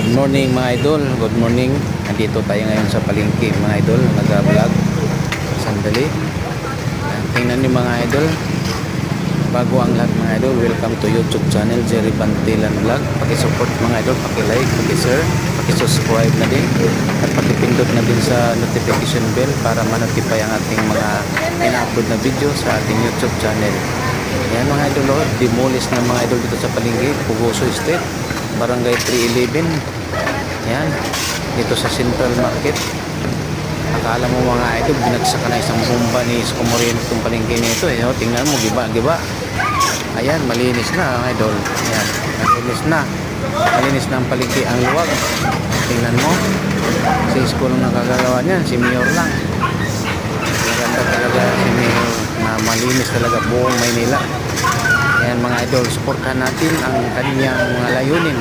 Good morning mga idol, good morning. Nandito tayo ngayon sa palengke mga idol, nag-vlog. Sandali. Tingnan niyo mga idol. Bago ang lahat mga idol, welcome to YouTube channel Jerry Bantilan Vlog. Paki-support mga idol, paki-like, paki-share, paki-subscribe na din. At paki-pindot na din sa notification bell para ma-notify ang ating mga ina-upload na video sa ating YouTube channel. Yan mga idol, oh, demolish ng mga idol dito sa palengke, Pugoso Estate, Barangay 311. Yan, dito sa Central Market. Akala mo mga idol, binagsak na isang bomba ni Isko Moreno itong palengke nito. Eh, oh, tingnan mo, giba, giba. Ayan, malinis na idol. Ayan, malinis na. Malinis na ang palengke, ang luwag. Tingnan mo, si Isko lang nakagagawa niyan, si Mayor lang. Maganda talaga si Mayor na malinis talaga buong Maynila. Ayan mga idol, supportahan natin ang kanyang mga layunin